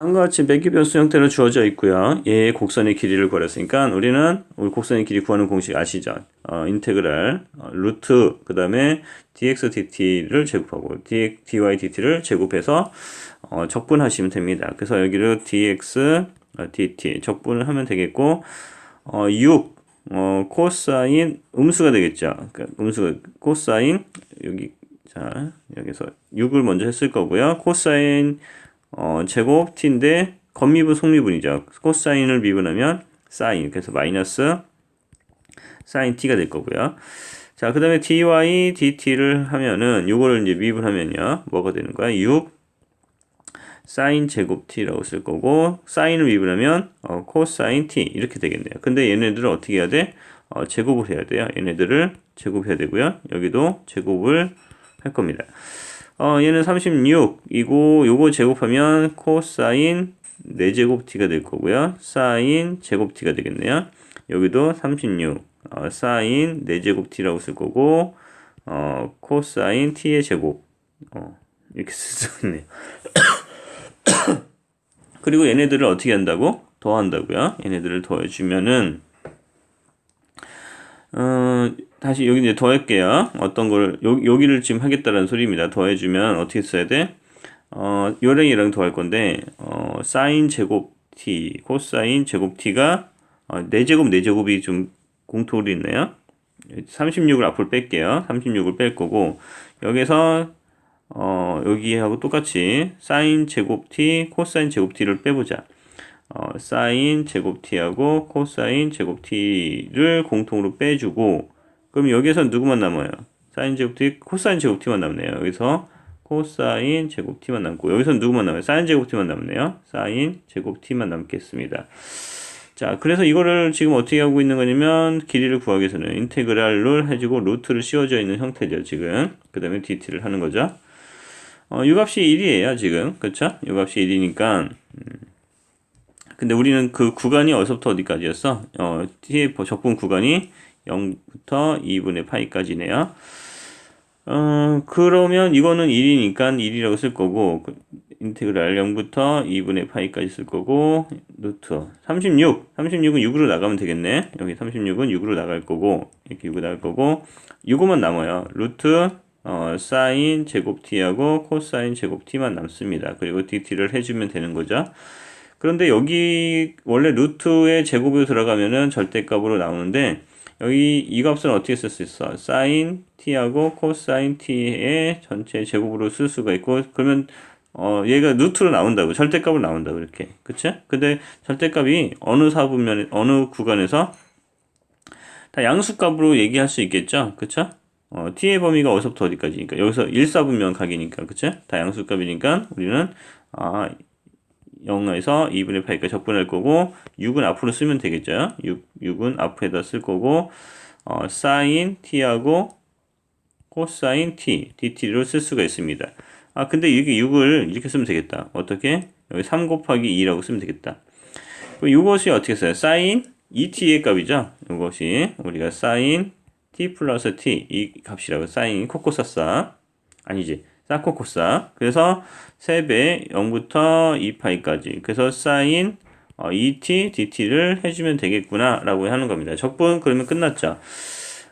다음과 같이 매기 변수 형태로 주어져 있고요. 얘의 곡선의 길이를 구하랬으니까 우리는 우리 곡선의 길이 구하는 공식 아시죠? 어, 인테그랄 어, 루트 그 다음에 dx dt를 제곱하고 dx, dy dt를 제곱해서 어, 적분하시면 됩니다. 그래서 여기를 dx 어, dt 적분을 하면 되겠고 어, 6 어, 코사인 음수가 되겠죠. 그러니까 음수 코사인 여기 자 여기서 6을 먼저 했을 거고요. 코사인 어, 제곱 t인데 겉미분 속미분이죠. 코사인을 미분하면 사인 그래서 마이너스 사인 t가 될 거고요. 자, 그 다음에 dy dt를 하면은 요거를 이제 미분하면요. 뭐가 되는 거야? 6 사인 제곱 t라고 쓸 거고 사인을 미분하면 어, 코사인 t 이렇게 되겠네요. 근데 얘네들을 어떻게 해야 돼? 어, 제곱을 해야 돼요. 얘네들을 제곱해야 되고요. 여기도 제곱을 할 겁니다. 어, 얘는 36이고 요거 제곱하면 코사인 4제곱 t가 될 거고요. 사인 제곱 t가 되겠네요. 여기도 36 어, 사인 4제곱 t라고 쓸 거고 어, 코사인 t의 제곱 어, 이렇게 쓸 수 있네요. 그리고 얘네들을 어떻게 한다고? 더한다고요. 얘네들을 더해주면은 어, 다시 여기 이제 더할게요. 어떤 걸 여, 여기를 지금 하겠다는 소리입니다. 더해주면 어떻게 써야 돼? 어, 요랭이랑 더할 건데 어, 사인 제곱 t, 코사인 제곱 t가 어, 4제곱 4제곱이 좀 공통으로 있네요. 36을 앞으로 뺄게요. 36을 뺄 거고 여기서 어, 여기하고 똑같이 사인 제곱 t, 코사인 제곱 t를 빼보자. 어, 사인 제곱 t하고 코사인 제곱 t를 공통으로 빼주고 그럼 여기서 누구만 남아요? 사인 제곱 t, 코사인 제곱 t만 남네요. 여기서 코사인 제곱 t만 남고 여기서 누구만 남아요? 사인 제곱 t만 남네요. 사인 제곱 t만 남겠습니다. 자, 그래서 이거를 지금 어떻게 하고 있는 거냐면 길이를 구하기 위해서는 인테그랄을 해주고 루트를 씌워져 있는 형태죠, 지금. 그 다음에 dt를 하는 거죠. 어, 이 값이 1이에요, 지금. 그쵸? 이 값이 1이니까. 음. 근데 우리는 그 구간이 어디서부터 어디까지였어? 어, t의 적분 구간이 0부터 2분의 파이까지네요. 어, 그러면 이거는 1이니까 1이라고 쓸 거고, 그 인테그랄 0부터 2분의 파이까지 쓸 거고, 루트 36. 36은 6으로 나가면 되겠네. 여기 36은 6으로 나갈 거고, 이렇게 6으로 나갈 거고, 이거만 남아요. 루트 어, 사인 제곱 t하고 코사인 제곱 t만 남습니다. 그리고 dt를 해주면 되는 거죠. 그런데 여기 원래 루트의 제곱으로 들어가면은 절대값으로 나오는데 여기 이 값은 어떻게 쓸 수 있어? 사인 t하고 코사인 t의 전체 제곱으로 쓸 수가 있고 그러면 어 얘가 루트로 나온다고 절대값으로 나온다고 이렇게 그쵸? 근데 절대값이 어느 사분면 어느 구간에서 다 양수값으로 얘기할 수 있겠죠 그쵸? 어, t의 범위가 어디서부터 어디까지니까 여기서 1사분면 각이니까 그쵸? 다 양수값이니까 우리는 아 0에서 2분의 8까지 적분할 거고 6은 앞으로 쓰면 되겠죠? 6, 6은 앞에다 쓸 거고 어, 사인 t하고 코사인 t, dt로 쓸 수가 있습니다. 아 근데 이게 6을 이렇게 쓰면 되겠다. 어떻게? 여기 3 곱하기 2라고 쓰면 되겠다. 이것이 어떻게 써요? 사인 2t의 값이죠? 이것이 우리가 사인 t 플러스 t 이 값이라고 사인 코코사사 아니지 사코코사 그래서 3배 0부터 2파이까지. 그래서 사인 어, 2t dt를 해주면 되겠구나 라고 하는 겁니다. 적분 그러면 끝났죠.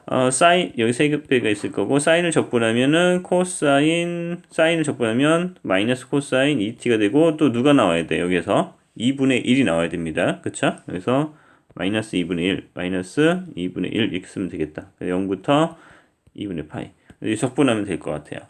어, 사인 여기 3배가 있을 거고 사인을 적분하면은 코사인 사인을 적분하면 마이너스 코사인 2t가 되고 또 누가 나와야 돼? 여기서 2분의 1이 나와야 됩니다. 그쵸? 그래서 마이너스 2분의 1, 마이너스 2분의 1 이렇게 쓰면 되겠다. 0부터 2분의 파이. 적분하면 될 것 같아요.